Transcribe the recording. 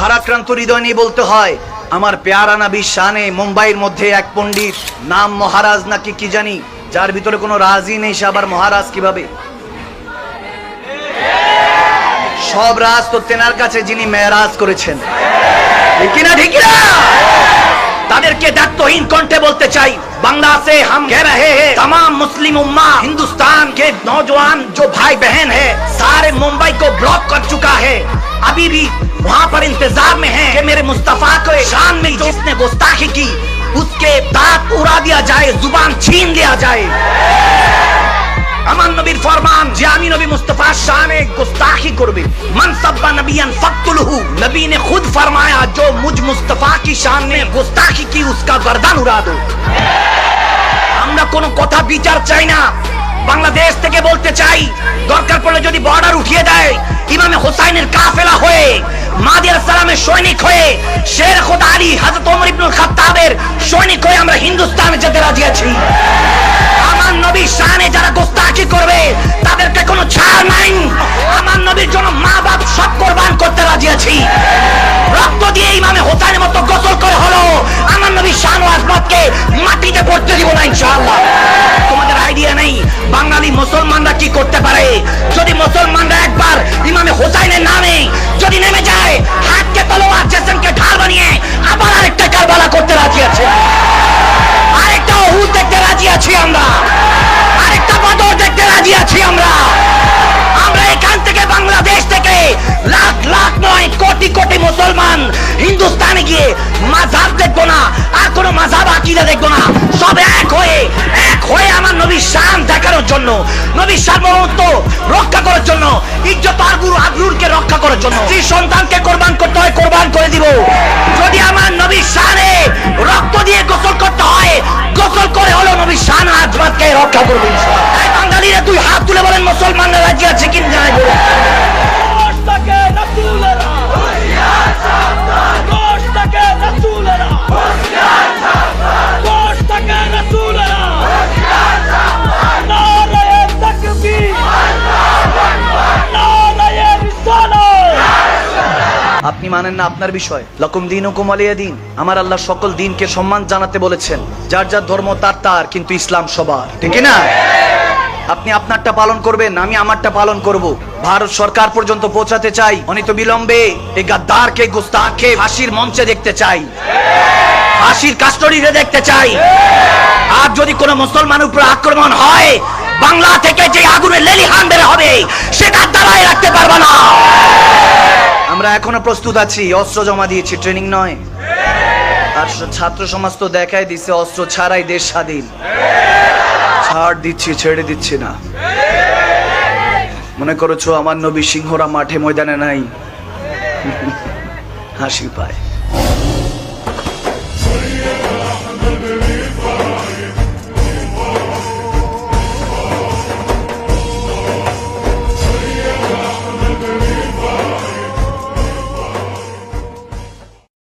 ভারাক্রান্ত হৃদয় নিয়ে বলতে হয়, আমার পেয়ারা নাবি শানে মুম্বাইয়ের মধ্যে এক পণ্ডিত নাম মহারাজ নাকি কি জানি, যার ভিতরে কোনো রাজই নেই সে আবার মহারাজ কীভাবে? সব রাজ তো তেনার কাছে যিনি মেয়ারাজ করেছেন। ঠিক না ঠিক কিনা তাদেরকে দায়িত্বহীন কণ্ঠে বলতে চাই बांग्ला से हम कह रहे हैं तमाम मुस्लिम उम्मा हिंदुस्तान के नौजवान जो भाई बहन है सारे मुंबई को ब्लॉक कर चुका है अभी भी वहाँ पर इंतजार में है कि मेरे मुस्तफा को शान में जिसने गुस्ताखी की उसके दांत उड़ा दिया जाए जुबान छीन लिया जाए আমার নবীর ফরমান যে আমি নবী মুস্তফা শানে गुस्ताखी করবে मन सब्बा नबियन फक्तुलहु नबी ने खुद फरमाया जो मुझ मुस्तफा की शान में गुस्ताखी की उसका गर्दन उड़ा दो আমরা কোনো কথা বিচার চাই না বাংলাদেশ থেকে বলতে চাই দরকার পড়লে যদি বর্ডার উঠিয়ে দেয় ইমামে হোসাইনের কাফেলা হয়ে মাদি সালামের সৈনিক হয়ে শের খোদা আলী হাজরত ওমর ইবনুল খাত্তাবের সৈনিক হয়ে আমরা হিন্দুস্তানে যেতে রাজি আছি আমার নবীর শানে যারা গোস্তাকি করবে তাদেরকে কোনো ছাড় নাই আমার নবীর জন্য মা আজমতকে মাটিতে পড়তে দিব না ইনশাআল্লাহ। তোমাদের আইডিয়া নেই। বাঙালি মুসলমানরা কি করতে পারে? যদি মুসলমানরা দেখব না। সব এক হয়ে এক হয়ে আমার নবীর শান দেখানোর জন্য, নবীর সার্বভৌমত্ব রক্ষা করার জন্য, ইজ্জত আগুর আগুরকে রক্ষা করার জন্য, যে সন্তানকে কোরবান করতে হয়, কোরবান করে দিব। যদি আমার নবীর শানে রক্ত দিয়ে গোসল করতে হয়, গোসল করে হলো নবীর শান, আজমাতকে রক্ষা করব বাঙালিরা তুই হাত তুলে বলেন, মুসলমানরা রাজি আছে কিনা আপনি মানেন না আপনার বিষয়। লকুম দিন হুকুম আলিয়া দিন। আমার আল্লাহ সকল দিনকে সম্মান জানাতে বলেছেন। যার যার ধর্ম তার তার, কিন্তু ইসলাম সবার। ঠিক না আপনি আপনারটা পালন করবেন, আমি আমারটা পালন করব। ভারত সরকার পর্যন্ত পৌঁছাতে চাই। অনিত বিলম্বে এই গাদ্দারকে, গুস্তাখকে ফাঁসির মঞ্চে দেখতে চাই। ফাঁসির কাস্টডিতে দেখতে চাই। আর যদি কোনো মুসলমানের উপর আক্রমণ হয়, বাংলা থেকে যে আগুনের লেলিহান বের হবে সেটা দাঁড়ায় রাখতে পারবে না। আমরা এখনও প্রস্তুত আছি, অস্ত্র জমা দিয়েছি ট্রেনিং নয়। আর ছাত্র সমাজ তো দেখাই দিছে, অস্ত্র ছাড়াই দেশ স্বাধীন। ছাড় দিচ্ছি, ছেড়ে দিচ্ছি না। মনে করেছ, আমার নবী সিংহরা মাঠে ময়দানে নাই? হাসি পায়।